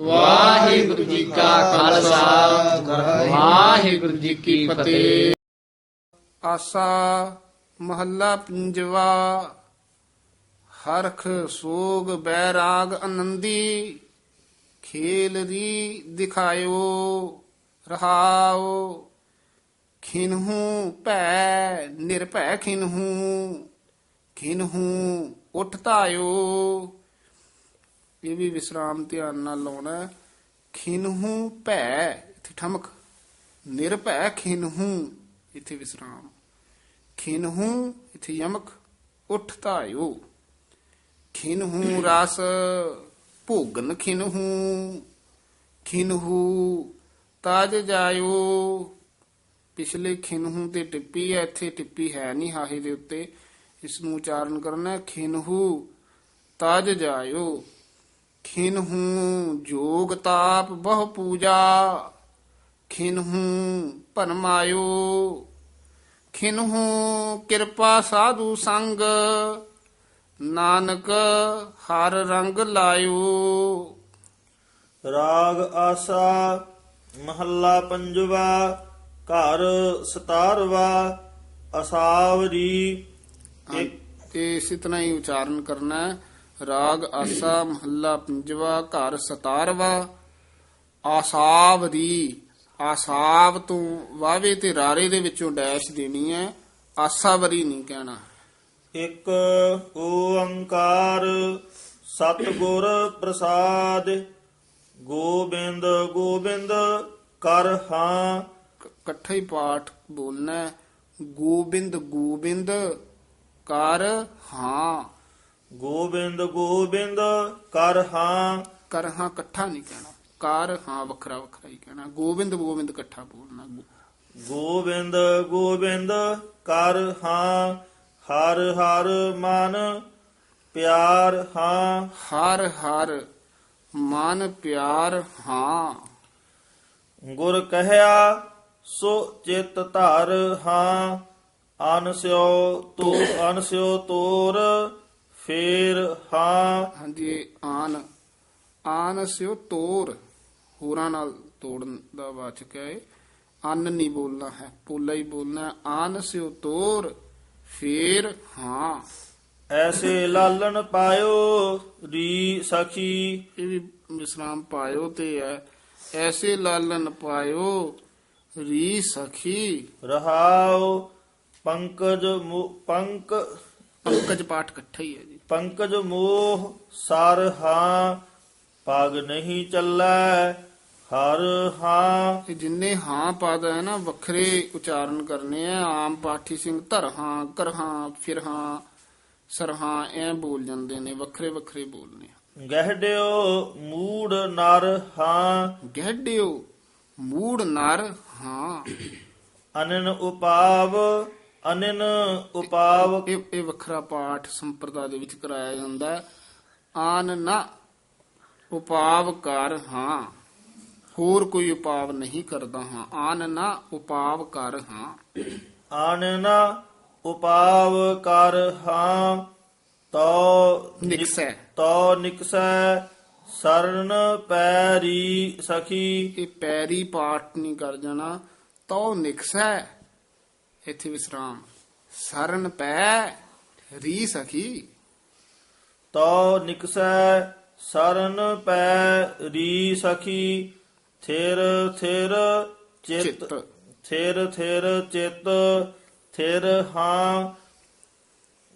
ਵਾਹਿਗੁਰੂ ਜੀ ਕਾ ਖਾਲਸਾ। ਵਾਹਿਗੁਰੂ ਜੀ ਕੀ ਫਤਿਹ। ਆਸਾ ਮਹੱਲਾ ਪੰਜਵਾ, ਹਰਖ ਸੋਗ ਬੈਰਾਗ ਆਨੰਦੀ, ਖੇਲ ਰੀ ਦਿਖਾਇਓ, ਰਹਾਓ। ਖਿਨਹੂ ਭੈ ਨਿਰਭੈ ਖਿਨਹੂ ਖਿਨਹੂ ਉਠ ਧਾਇਓ। ਇਹ ਵੀ ਵਿਸਰਾਮ ਧਿਆਨ ਨਾਲ ਲਾਉਣਾ ਹੈ। ਖਿਨਹੂ ਭੈ ਇੱਥੇ ਠਮਕ। ਨਿਰਭੈ ਖਿਨਹੂ ਇੱਥੇ ਵਿਸਰਾਮ। ਖਿਨਹੂ ਇੱਥੇ ਯਮਕ। ਉਠ ਧਾਇਓ। ਖਿਨਹੂ ਰਸ ਭੋਗਨ ਖਿਨਹੂ। ਖਿਨਹੂ ਤਾਜ ਜਾਇਓ। ਪਿਛਲੇ ਖਿਨਹੂ ਤੇ ਟਿੱਪੀ ਹੈ ਇੱਥੇ ਟਿੱਪੀ ਹੈ ਨਹੀਂ ਹਾਹੇ ਦੇ ਉੱਤੇ। ਇਸ ਨੂੰ ਉਚਾਰਨ ਕਰਨਾ ਹੈ, ਖਿਨਹੂ ਤਾਜ ਜਾਇਓ। ਖਿਨਹੂ ਜੋਗ ਤਾਪ ਬਹੁ ਪੂਜਾ ਖਿਨਹੂ ਭਰਮਾਇਓ ਖਿਨਹੂ ਕਿਰਪਾ ਸਾਧੂ ਸੰਗ ਨਾਨਕ ਹਰ ਰੰਗ ਲਾਇਓ। ਰਾਗ ਆਸਾ ਮਹੱਲਾ ਪੰਜਵਾ ਘਰ ਸਤਾਰਵਾ ਅਸਾਵਰੀ। ਇੱਕ ਤੇ ਇਸੇ ਤਰ੍ਹਾਂ ਹੀ ਉਚਾਰਨ ਕਰਨਾ ਹੈ। ਰਾਗ ਆਸਾ ਮਹੱਲਾ ਪੰਜਵਾ ਘਰ 17ਵਾਂ ਆਸਾਵ ਦੀ ਆਸਾਵ ਤੋਂ ਵਾਵੇ ਤੇ ਰਾਰੇ ਦੇ ਵਿੱਚੋਂ ਡੈਸ਼ ਦੇਣੀ ਹੈ। ਆਸਾਵਰੀ ਨਹੀਂ ਕਹਿਣਾ। ਇੱਕ ਓੰਕਾਰ ਸਤਿਗੁਰ ਪ੍ਰਸਾਦ ਗੋਬਿੰਦ ਗੋਬਿੰਦ ਕਰ ਹਾਂ। ਇਕੱਠਾ ਹੀ ਪਾਠ ਬੋਲਣਾ। ਗੋਬਿੰਦ ਗੋਬਿੰਦ ਕਰ ਹਾਂ। ਗੋਬਿੰਦ ਗੋਬਿੰਦ ਕਰ ਹਾਂ। ਕਰ ਹਾਂ ਇਕੱਠਾ ਨਹੀਂ ਕਹਿਣਾ। ਕਰ ਹਾਂ ਵੱਖਰਾ ਵੱਖਰਾ ਹੀ ਕਹਿਣਾ। ਗੋਬਿੰਦ ਗੋਬਿੰਦ ਇਕੱਠਾ ਬੋਲਣਾ। ਗੋਬਿੰਦ ਗੋਬਿੰਦ ਕਰ ਹਾਂ। ਹਰ ਹਰ ਮਨ ਪਿਆਰ ਹਾਂ। ਹਰ ਹਰ ਮਨ ਪਿਆਰ ਹਾਂ। ਗੁਰ ਕਹਿਆ ਸੋ ਚਿਤ ਧਰ ਹਾਂ। ਅਨਸਿਓ ਤੋ ਅਨਸਿਓ ਤੋਰ ਫੇਰ ਹਾਂ। ਹਾਂਜੀ ਇਹ ਆਨ। ਆਨ ਸਿਓ ਤੋਰ। ਹੋਰਾਂ ਨਾਲ ਤੋੜਨ ਦਾ ਵਾਚਕ ਹੈ। ਅੰਨ ਨਹੀਂ ਬੋਲਣਾ ਹੈ ਪੋਲਾ ਹੀ ਬੋਲਣਾ। ਆਨ ਸਿਓ ਤੋਰ ਫੇਰ ਹਾਂ। ਐਸੇ ਲਾਲਣ ਪਾਇਓ ਰੀ ਸਖੀ। ਇਹ ਵੀ ਵਿਸਰਾਮ ਪਾਇਓ ਤੇ ਹੈ। ਐਸੇ ਲਾਲਨ ਪਾਇਓ ਰੀ ਸਖੀ। ਰਹਾਉ ਪੰਕਜ ਪੰਕ ਪੰਕਜ ਪਾਠ ਇਕੱਠਾ ਹੀ ਹੈ ਜੀ। ਪੰਕਜ ਮੋਹ ਸਰ ਹਾਂ ਪਗ ਨਹੀਂ ਚੱਲੈ ਹਰ ਹਾਂ। ਇਹ ਜਿੰਨੇ ਹਾਂ ਪਦ ਹੈ ਨਾ ਵੱਖਰੇ ਉਚਾਰਨ ਕਰਨੇ ਆ। ਆਮ ਪਾਠੀ ਸਿੰਘ ਧਰ ਹਾਂ ਕਰ ਹਾਂ ਫਿਰ ਹਾਂ ਸਰ ਹਾਂ ਐ ਬੋਲ ਜਾਂਦੇ ਨੇ ਵੱਖਰੇ ਵੱਖਰੇ ਬੋਲਨੇ। ਗਹਿੜਿਓ ਮੂੜ ਨਰ ਹਾਂ। ਗਹਿੜਿਓ ਮੂੜ ਨਰ ਹਾਂ। ਅਨਨ ਉਪਾਵ ਅਨਨ ਉਪਾਵ ਇਹ ਇਹ ਵੱਖਰਾ ਪਾਠ ਸੰਪਰਦਾ ਦੇ ਵਿੱਚ ਕਰਾਇਆ ਜਾਂਦਾ। ਆਨ ਨਾ ਉਪਾਵ ਕਰ ਹਾਂ। ਹੋਰ ਕੋਈ ਉਪਾਵ ਨਹੀਂ ਕਰਦਾ ਹਾਂ। ਆਨ ਨਾ ਉਪਾਵ ਕਰ ਹਾਂ। ਆਨਨ ਉਪਾਵ ਕਰ ਹਾਂ। ਤੋ ਨਿਕਸੈ। ਤੋ ਨਿਕਸੈ ਸਰਨ ਪੈਰੀ ਸਖੀ। ਇਹ ਪੈਰੀ ਪਾਠ ਨਹੀਂ ਕਰ ਜਾਣਾ। ਤਉ ਨਿਕਸੈ ਇੱਥੇ ਵਿਸਰਾਮ। ਸਰਨ ਪੈ ਰੀ ਸਖੀ। ਤੋ ਨਿਕਸੈ ਸਰਨ ਪੈ ਰੀ ਸਖੀ। ਥਿਰ ਥਿਰ ਚਿਤ ਥਿਰ ਥਿਰ ਚਿਤ। ਥਿਰ ਹਾਂ।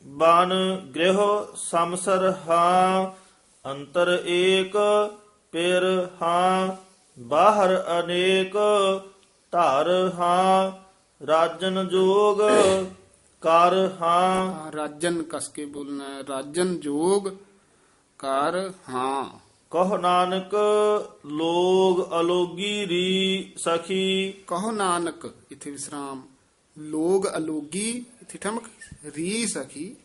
ਬਨ ਗ੍ਰਹਿ ਸਮਸਰ ਹਾਂ। ਅੰਤਰ ਏਕ ਪਿਰ ਹਾਂ। ਬਾਹਰ ਅਨੇਕ ਧਰ ਹਾਂ। ਰਾਜਨ ਜੋਗ ਕਰ ਹਾਂ। ਹਾਂ, ਰਾਜਨ ਕਸ ਕੇ ਬੋਲਣਾ ਹੈ। ਰਾਜਨ ਜੋਗ ਕਰ ਹਾਂ। ਕਹ ਨਾਨਕ ਲੋਗ ਅਲੋਗੀ ਰੀ ਸਖੀ। ਕਹੋ ਨਾਨਕ ਇੱਥੇ ਵਿਸਰਾਮ। ਲੋਗ ਅਲੋਗੀ ਇੱਥੇ ਠਮਕ। ਰੀ ਸਖੀ।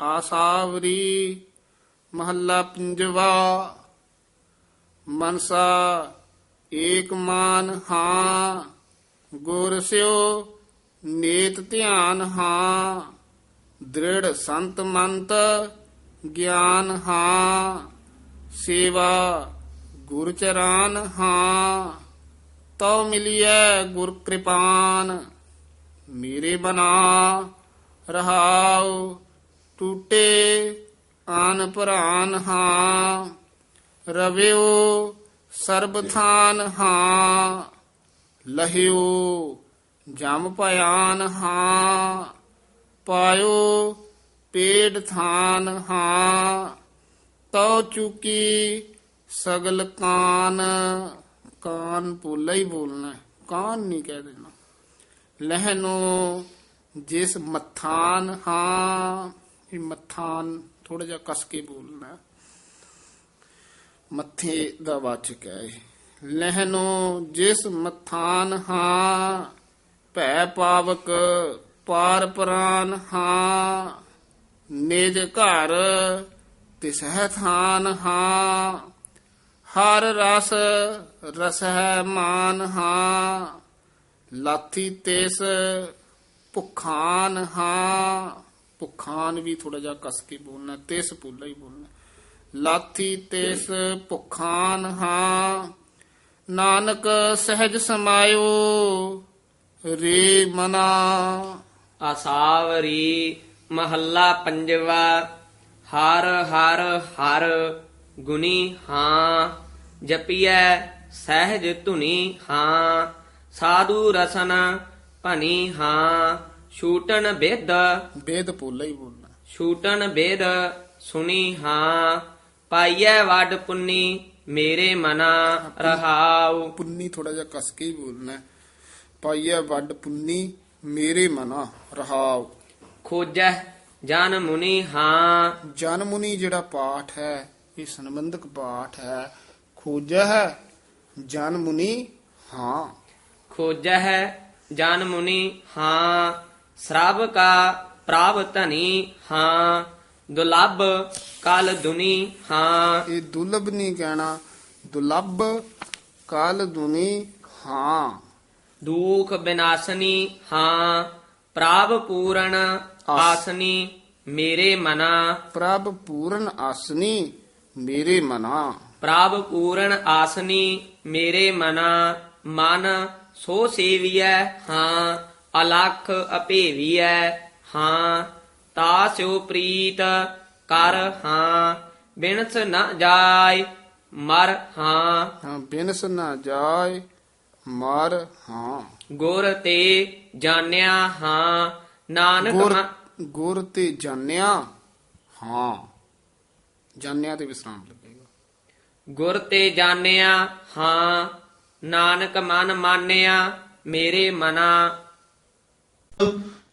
ਆਸਾਵਰੀ ਮਹੱਲਾ ਪੰਜਵਾ। ਮਨਸਾ ਏਕ ਮਾਨ ਹਾਂ, ਗੁਰ ਸਿਓ ਨੇਤ ਧਿਆਨ ਹਾਂ, ਦ੍ਰਿੜ ਸੰਤ ਮੰਤ ਗਿਆਨ ਹਾਂ, ਸੇਵਾ ਗੁਰ ਚਰਾਨ ਹਾਂ, ਤਉ ਮਿਲਿਐ ਗੁਰ ਕਿਰਪਾਨ, ਮੇਰੇ ਬਨਾ ਰਹਾਉ ਟੂਟੇ ਆਨ ਪ੍ਰਾਨ ਹਾਂ, ਰਵਿਓ ਸਰਬ ਥਾਨ ਹਾਂ। ਲਹਿਓ ਜਮ ਭਿਆਨ ਹਾਂ। ਪਾਇਓ ਪੇੜ ਥਾਨ ਹਾਂ। ਤਉ ਚੁਕੀ ਸਗਲ ਕਾਨ। ਕਾਨ ਪੋਲਾ ਹੀ ਬੋਲਣਾ ਕਾਨ ਨਹੀਂ ਕਹਿ ਦੇਣਾ। ਲਹਿਨੋ ਜਿਸ ਮਥਾਨ ਹਾਂ। ਇਹ ਮਥਾਨ ਥੋੜਾ ਜਿਹਾ ਕਸ ਕੇ ਬੋਲਣਾ ਮੱਥੇ ਦਾ ਵਾਚਕ ਹੈ ਲਹਿਨੋ ਜਿਸ ਮਥਾਨ ਹਾਂ, ਭੈ ਪਾਵਕ ਪਾਰ ਪ੍ਰਾਨ ਹਾਂ, ਨਿਜ ਘਰ ਤਿਸਹਿ ਥਾਨ ਹਾਂ, ਹਰ ਰਸ ਰਸਹਿ ਮਾਨ ਹਾਂ, ਲਾਥੀ ਤੇਸ ਭੁਖਾਨ ਹਾਂ। ਭੁਖਾਨ ਵੀ ਥੋੜਾ ਜਿਹਾ ਕਸ ਕੇ ਬੋਲਣਾ, ਤੇਸ ਪੁੱਲਾ ਹੀ ਬੋਲਣਾ। ਲਾਥੀ ਤਿਸ ਭੁਖਾਨ ਹਾਂ। ਨਾਨਕ ਸਹਿਜ ਸਮਾਇਓ ਰੇ ਮਨਾ। ਆਸਾਵਰੀ ਮਹੱਲਾ ਪੰਜਵਾ ਹਰ ਹਰ ਹਰ ਗੁਨੀ ਹਾਂ। ਜਪੀਐ ਸਹਿਜ ਧੁਨੀ ਹਾਂ। ਸਾਧੂ ਰਸਨ ਭਨੀ ਹਾਂ। ਛੂਟਨ ਬੇਦ ਵੇਦ ਪੁੱਲਾ ਹੀ ਬੋਲਣਾ। ਛੂਟਨ ਬੇਦ ਸੁਣੀ ਹਾਂ। ਪਾਈਐ ਵੱਡ ਪੁੰਨੀ ਮੇਰੇ ਮਨਾ ਰਹਾਉ ਪੁੰਨੀ ਥੋੜਾ ਜਿਹਾ ਕਸ ਕੇ ਹੀ ਬੋਲਣਾ ਹੈ। ਪਾਈਐ ਵੱਡ ਪੁੰਨੀ ਮੇਰੇ ਮਨਾ ਰਹਾਉ ਖੋਜੈ ਜਨ ਮੁਨੀ ਹਾਂ ਜਨ ਮੁਨੀ ਜਿਹੜਾ ਪਾਠ ਹੈ ਇਹ ਸੰਬੰਧਕ ਪਾਠ ਹੈ ਖੋਜਿਆ ਹੈ ਜਨ ਮੁਨੀ ਹਾਂ ਖੋਜੈ ਹੈ ਜਨ ਮੁਨੀ ਹਾਂ ਸਰਬ ਕਾ ਪ੍ਰਾਪ ਧਨੀ ਹਾਂ ਦੁਲੱਭ ਕਲ ਦੁਨੀ ਹਾਂ। ਇਹ ਦੁਲਬ ਨਹੀਂ ਕਹਿਣਾ ਦੁਲੱਭ ਕਾਲ ਦੁਨੀ ਹਾਂ। ਦੁਖ ਬਿਨਾਸਨੀ ਹਾਂ। ਪ੍ਰਾਪ ਪੂਰਨ ਆਸਨੀ ਮੇਰੇ ਮਨਾ। ਪ੍ਰਭ ਪੂਰਨ ਆਸਨੀ ਮੇਰੇ ਮਨਾ। ਪ੍ਰਭ ਪੂਰਨ ਆਸਨੀ ਮੇਰੇ ਮਨਾ। ਮਨ ਸੋ ਸੇਵੀਐ ਹਾਂ। ਅਲਖ ਅਭੇਵੀਐ ਹਾਂ। ਤਾਸਿਓ ਪ੍ਰੀਤ ਕਰ ਹਾਂ ਬਿਨਸ ਨ ਜਾਏ ਮਰ ਹਾਂ। ਹਾਂ ਬਿਨਸ ਨਾ ਜਾਏ ਮਰ ਹਾਂ। ਗੁਰ ਤੇ ਜਾਣਿਆ ਹਾਂ ਨਾਨਕ ਗੁਰ ਤੇ ਜਾਣਿਆ ਹਾਂ। ਜਾਣਿਆ ਤੇ ਵਿਸਰਾਮ ਲੱਗੇਗਾ। ਗੁਰ ਤੇ ਜਾਣਿਆ ਹਾਂ ਨਾਨਕ ਮਨ ਮਾਨਿਆ ਮੇਰੇ ਮਨਾ।